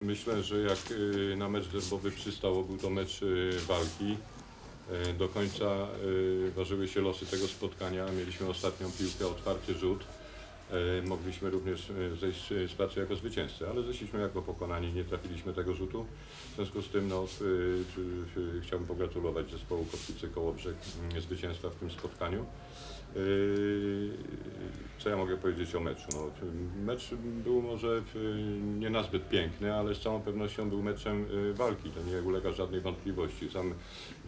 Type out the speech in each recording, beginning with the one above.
Myślę, że jak y, na mecz derbowy przystało, był to mecz y, walki. Y, Do końca ważyły się losy tego spotkania. Mieliśmy ostatnią piłkę, otwarty rzut. Y, Mogliśmy również y, zejść z pracy jako zwycięzcy, ale zeszliśmy jako pokonani, nie trafiliśmy tego rzutu. W związku z tym no, chciałbym pogratulować zespołu Kotwicy Kołobrzeg y, zwycięstwa w tym spotkaniu. Yy, Co ja mogę powiedzieć o meczu? No, mecz był może nie nazbyt piękny, ale z całą pewnością był meczem walki. To nie ulega żadnej wątpliwości. Sam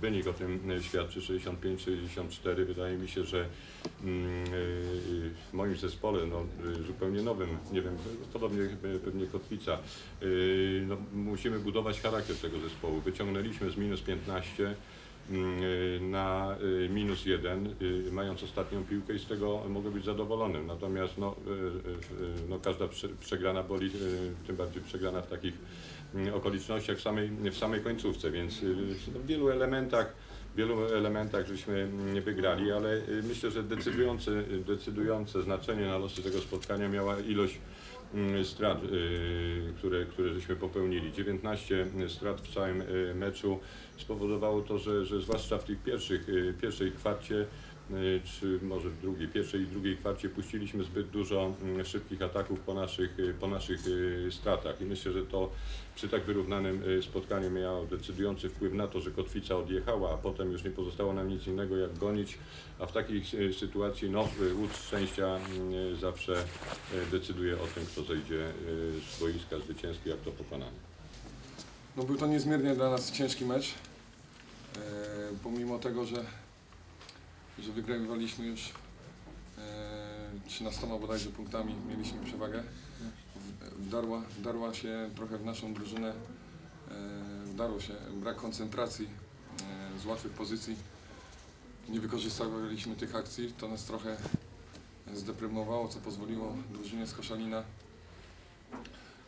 wynik o tym świadczy 65-64. Wydaje mi się, że mm, w moim zespole, no, zupełnie nowym, nie wiem, podobnie pewnie Kotwica, y, no, musimy budować charakter tego zespołu. Wyciągnęliśmy z minus 15 mm, na y, minus jeden, mając ostatnią piłkę i z tego mogę być zadowolonym. Natomiast no, no każda prze, przegrana boli, tym bardziej przegrana w takich mm, okolicznościach w samej, w samej końcówce, więc w wielu elementach wielu elementach żeśmy nie wygrali, ale y, myślę, że decydujące, decydujące znaczenie na losy tego spotkania miała ilość mm, strat, y, które, które żeśmy popełnili. 19 strat w całym y, meczu spowodowało to, że, że zwłaszcza w tych pierwszych, y, pierwszej kwarcie, y, czy może w drugiej, pierwszej i drugiej kwarcie puściliśmy zbyt dużo mm, szybkich ataków po naszych, y, po naszych y, stratach i myślę, że to przy tak wyrównanym y, spotkaniu miało decydujący wpływ na to, że Kotwica odjechała, a potem już nie pozostało nam nic innego jak gonić, a w takiej y, sytuacji no, y, łód szczęścia y, zawsze y, decyduje o tym, kto zejdzie y, z boiska zwycięski, jak to pokonany. No był to niezmiernie dla nas ciężki mecz. E, pomimo tego, że, że wygrywaliśmy już e, 13 bodajże punktami, mieliśmy przewagę. Wdarła, wdarła się trochę w naszą drużynę, e, wdarło się brak koncentracji e, z łatwych pozycji. Nie wykorzystywaliśmy tych akcji, to nas trochę zdeprymowało, co pozwoliło drużynie z Koszalina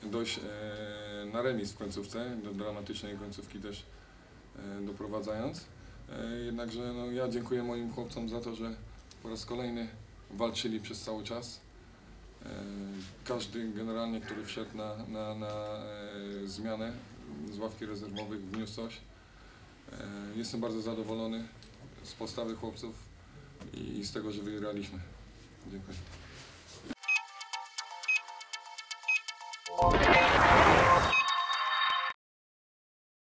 dojść e, na remis w końcówce, do dramatycznej końcówki też e, doprowadzając. E, jednakże no, ja dziękuję moim chłopcom za to, że po raz kolejny walczyli przez cały czas. E, każdy generalnie, który wszedł na, na, na e, zmianę z ławki rezerwowych wniósł coś. Jestem bardzo zadowolony z postawy chłopców i z tego, że wygraliśmy. Dziękuję.